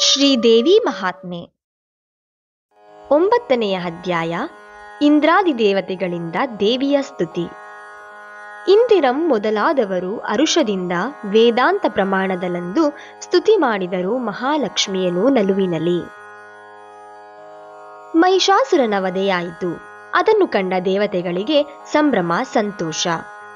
ಶ್ರೀದೇವಿ ಮಹಾತ್ಮೆ. ಒಂಬತ್ತನೆಯ ಅಧ್ಯಾಯ, ಇಂದ್ರಾದಿ ದೇವತೆಗಳಿಂದ ದೇವಿಯ ಸ್ತುತಿ. ಇಂದಿರಂ ಮೊದಲಾದವರು ಅರುಷದಿಂದ ವೇದಾಂತ ಪ್ರಮಾಣದಲ್ಲಂದು ಸ್ತುತಿ ಮಾಡಿದರು ಮಹಾಲಕ್ಷ್ಮಿಯನು ನಲುವಿನಲಿ ಮಹಿಷಾಸುರನ ವಧೆಯಾಯಿತು. ಅದನ್ನು ಕಂಡ ದೇವತೆಗಳಿಗೆ ಸಂಭ್ರಮ, ಸಂತೋಷ.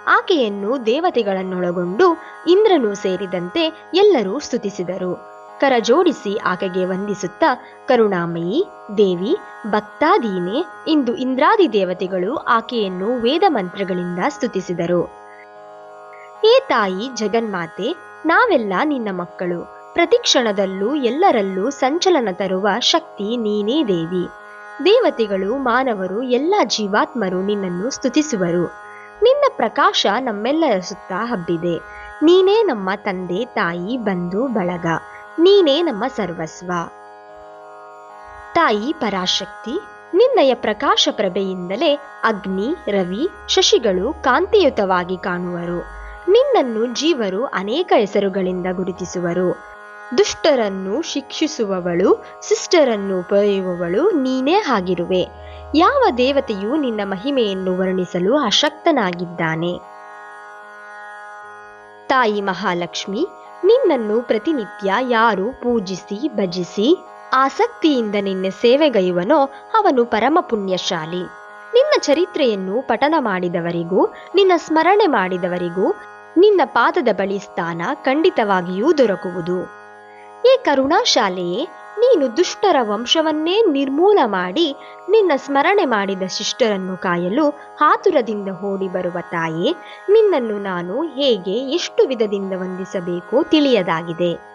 ಆಕೆಯನ್ನು ದೇವತೆಗಳನ್ನೊಳಗೊಂಡು ಇಂದ್ರನು ಸೇರಿದಂತೆ ಎಲ್ಲರೂ ಸ್ತುತಿಸಿದರು. ಕರಜೋಡಿಸಿ ಆಕೆಗೆ ವಂದಿಸುತ್ತಾ, ಕರುಣಾಮಯಿ, ದೇವಿ ಭಕ್ತಾದೀನೆ ಇಂದು ಇಂದ್ರಾದಿ ದೇವತೆಗಳು ಆಕೆಯನ್ನು ವೇದ ಮಂತ್ರಗಳಿಂದ ಸ್ತುತಿಸಿದರು. ಏ ತಾಯಿ ಜಗನ್ಮಾತೆ, ನಾವೆಲ್ಲ ನಿನ್ನ ಮಕ್ಕಳು. ಪ್ರತಿಕ್ಷಣದಲ್ಲೂ ಎಲ್ಲರಲ್ಲೂ ಸಂಚಲನ ತರುವ ಶಕ್ತಿ ನೀನೇ ದೇವಿ. ದೇವತೆಗಳು, ಮಾನವರು, ಎಲ್ಲ ಜೀವಾತ್ಮರು ನಿನ್ನನ್ನು ಸ್ತುತಿಸುವರು. ನಿನ್ನ ಪ್ರಕಾಶ ನಮ್ಮೆಲ್ಲರ ಸುತ್ತ ಹಬ್ಬಿದೆ. ನೀನೇ ನಮ್ಮ ತಂದೆ, ತಾಯಿ, ಬಂಧು, ಬಳಗ. ನೀನೇ ನಮ್ಮ ಸರ್ವಸ್ವ. ತಾಯಿ ಪರಾಶಕ್ತಿ ನಿನ್ನಯ ಪ್ರಕಾಶ ಪ್ರಭೆಯಿಂದಲೇ ಅಗ್ನಿ, ರವಿ, ಶಶಿಗಳು ಕಾಂತಿಯುತವಾಗಿ ಕಾಣುವರು. ನಿನ್ನನ್ನು ಜೀವರು ಅನೇಕ ಹೆಸರುಗಳಿಂದ ಗುರುತಿಸುವರು. ದುಷ್ಟರನ್ನು ಶಿಕ್ಷಿಸುವವಳು, ಶಿಷ್ಟರನ್ನು ಪೊರೆಯುವವಳು ನೀನೇ ಆಗಿರುವೆ. ಯಾವ ದೇವತೆಯು ನಿನ್ನ ಮಹಿಮೆಯನ್ನು ವರ್ಣಿಸಲು ಅಶಕ್ತನಾಗಿದ್ದಾನೆ. ತಾಯಿ ಮಹಾಲಕ್ಷ್ಮಿ ನಿನ್ನನ್ನು ಪ್ರತಿನಿತ್ಯ ಯಾರು ಪೂಜಿಸಿ, ಭಜಿಸಿ, ಆಸಕ್ತಿಯಿಂದ ನಿನ್ನೆ ಸೇವೆಗೈಯುವನೋ ಅವನು ಪರಮ ಪುಣ್ಯಶಾಲಿ. ನಿನ್ನ ಚರಿತ್ರೆಯನ್ನು ಪಠನ ಮಾಡಿದವರಿಗೂ, ನಿನ್ನ ಸ್ಮರಣೆ ಮಾಡಿದವರಿಗೂ, ನಿನ್ನ ಪಾದದ ಬಳಿ ಸ್ಥಾನ ಖಂಡಿತವಾಗಿಯೂ ದೊರಕುವುದು. ಈ ಕರುಣಾಶಾಲೆಯೇ ನೀನು ದುಷ್ಟರ ವಂಶವನ್ನೇ ನಿರ್ಮೂಲ ಮಾಡಿ ನಿನ್ನ ಸ್ಮರಣೆ ಮಾಡಿದ ಶಿಷ್ಟರನ್ನು ಕಾಯಲು ಹಾತುರದಿಂದ ಓಡಿ ಬರುವ ತಾಯೇ, ನಿನ್ನನ್ನು ನಾನು ಹೇಗೆ ಎಷ್ಟು ವಿಧದಿಂದ ವಂದಿಸಬೇಕು ತಿಳಿಯದಾಗಿದೆ.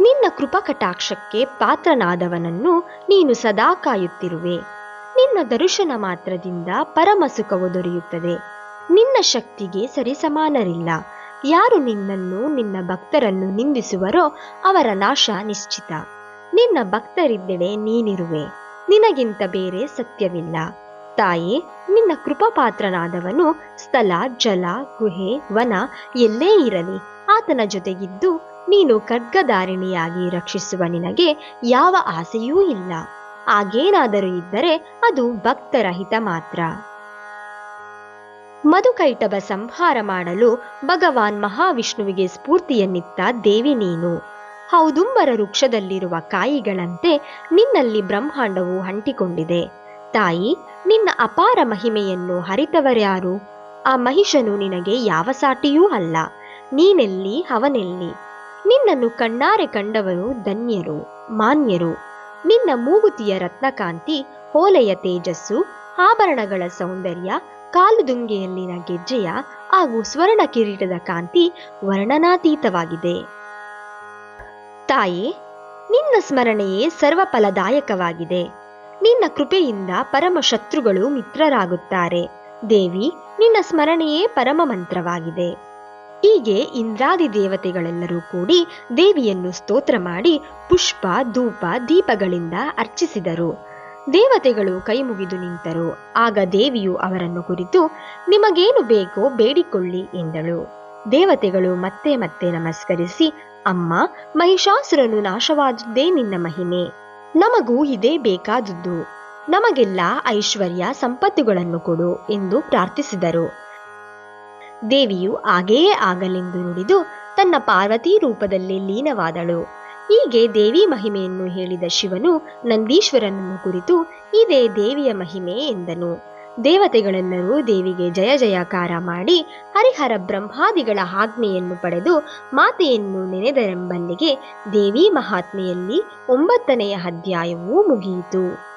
ನಿನ್ನ ಕೃಪಕಟಾಕ್ಷಕ್ಕೆ ಪಾತ್ರನಾದವನನ್ನು ನೀನು ಸದಾ ಕಾಯುತ್ತಿರುವೆ. ನಿನ್ನ ದರ್ಶನ ಮಾತ್ರದಿಂದ ಪರಮ ಸುಖವು ದೊರೆಯುತ್ತದೆ. ನಿನ್ನ ಶಕ್ತಿಗೆ ಸರಿಸಮಾನರಿಲ್ಲ. ಯಾರು ನಿನ್ನನ್ನು, ನಿನ್ನ ಭಕ್ತರನ್ನು ನಿಂದಿಸುವರೋ ಅವರ ನಾಶ ನಿಶ್ಚಿತ. ನಿನ್ನ ಭಕ್ತರಿದ್ದೆಡೆ ನೀನಿರುವೆ. ನಿನಗಿಂತ ಬೇರೆ ಸತ್ಯವಿಲ್ಲ. ತಾಯಿ, ನಿನ್ನ ಕೃಪಾಪಾತ್ರನಾದವನು ಸ್ಥಳ, ಜಲ, ಗುಹೆ, ವನ ಎಲ್ಲೇ ಇರಲಿ. ಆತನ ಜೊತೆಗಿದ್ದು ನೀನು ಖಡ್ಗಧಾರಿಣಿಯಾಗಿ ರಕ್ಷಿಸುವ ನಿನಗೆ ಯಾವ ಆಸೆಯೂ ಇಲ್ಲ. ಆಗೇನಾದರೂ ಇದ್ದರೆ ಅದು ಭಕ್ತರ ಹಿತ ಮಾತ್ರ. ಮಧುಕೈಟಭ ಸಂಹಾರ ಮಾಡಲು ಭಗವಾನ್ ಮಹಾವಿಷ್ಣುವಿಗೆ ಸ್ಫೂರ್ತಿಯನ್ನಿತ್ತ ದೇವಿ ನೀನು. ಹೌದುಂಬರ ವೃಕ್ಷದಲ್ಲಿರುವ ಕಾಯಿಗಳಂತೆ ನಿನ್ನಲ್ಲಿ ಬ್ರಹ್ಮಾಂಡವು ಅಂಟಿಕೊಂಡಿದೆ. ತಾಯಿ, ನಿನ್ನ ಅಪಾರ ಮಹಿಮೆಯನ್ನು ಹರಿತವರ್ಯಾರು ಆ ಮಹಿಷನು ನಿನಗೆ ಯಾವ ಸಾಟಿಯೂ ಅಲ್ಲ. ನೀನೆಲ್ಲಿ, ಅವನೆಲ್ಲಿ? ನಿನ್ನನ್ನು ಕಣ್ಣಾರೆ ಕಂಡವರು ಧನ್ಯರು, ಮಾನ್ಯರು. ನಿನ್ನ ಮೂಗುತಿಯ ರತ್ನಕಾಂತಿ, ಹೋಲೆಯ ತೇಜಸ್ಸು, ಆಭರಣಗಳ ಸೌಂದರ್ಯ ಕಾಲುದುಂಗೆಯಲ್ಲಿನ ಗೆಜ್ಜೆಯ ಹಾಗೂ ಸ್ವರ್ಣ ಕಿರೀಟದ ಕಾಂತಿ ವರ್ಣನಾತೀತವಾಗಿದೆ. ತಾಯೇ, ನಿನ್ನ ಸ್ಮರಣೆಯೇ ಸರ್ವಫಲದಾಯಕವಾಗಿದೆ. ನಿನ್ನ ಕೃಪೆಯಿಂದ ಪರಮ ಶತ್ರುಗಳು ಮಿತ್ರರಾಗುತ್ತಾರೆ. ದೇವಿ, ನಿನ್ನ ಸ್ಮರಣೆಯೇ ಪರಮ ಮಂತ್ರವಾಗಿದೆ ಹೀಗೆ ಇಂದ್ರಾದಿ ದೇವತೆಗಳೆಲ್ಲರೂ ಕೂಡಿ ದೇವಿಯನ್ನು ಸ್ತೋತ್ರ ಮಾಡಿ ಪುಷ್ಪ, ಧೂಪ, ದೀಪಗಳಿಂದ ಅರ್ಚಿಸಿದರು. ದೇವತೆಗಳು ಕೈಮುಗಿದು ನಿಂತರು. ಆಗ ದೇವಿಯು ಅವರನ್ನು ಕುರಿತು, ನಿಮಗೇನು ಬೇಕೋ ಬೇಡಿಕೊಳ್ಳಿ ಎಂದಳು. ದೇವತೆಗಳು ಮತ್ತೆ ಮತ್ತೆ ನಮಸ್ಕರಿಸಿ, ಅಮ್ಮ, ಮಹಿಷಾಸುರನು ನಾಶವಾದುದೇ ನಿನ್ನ ಮಹಿಮೆ. ನಮಗೂ ಇದೇ ಬೇಕಾದುದು ನಮಗೆಲ್ಲ ಐಶ್ವರ್ಯ ಸಂಪತ್ತುಗಳನ್ನು ಕೊಡು ಎಂದು ಪ್ರಾರ್ಥಿಸಿದರು. ದೇವಿಯು ಹಾಗೆಯೇ ಆಗಲೆಂದು ನುಡಿದು, ತನ್ನ ಪಾರ್ವತಿ ರೂಪದಲ್ಲಿ ಲೀನವಾದಳು. ಹೀಗೆ ದೇವಿ ಮಹಿಮೆಯನ್ನು ಹೇಳಿದ ಶಿವನು ನಂದೀಶ್ವರನನ್ನು ಕುರಿತು, ಇದೇ ದೇವಿಯ ಮಹಿಮೆ ಎಂದನು. ದೇವತೆಗಳೆಲ್ಲರೂ ದೇವಿಗೆ ಜಯ ಜಯಕಾರ ಮಾಡಿ, ಹರಿಹರ ಬ್ರಹ್ಮಾದಿಗಳ ಆಜ್ಞೆಯನ್ನು ಪಡೆದು ಮಾತೆಯನ್ನು ನೆನೆದರೆಂಬಲ್ಲಿಗೆ ದೇವಿ ಮಹಾತ್ಮೆಯಲ್ಲಿ ಒಂಬತ್ತನೆಯ ಅಧ್ಯಾಯವೂ ಮುಗಿಯಿತು.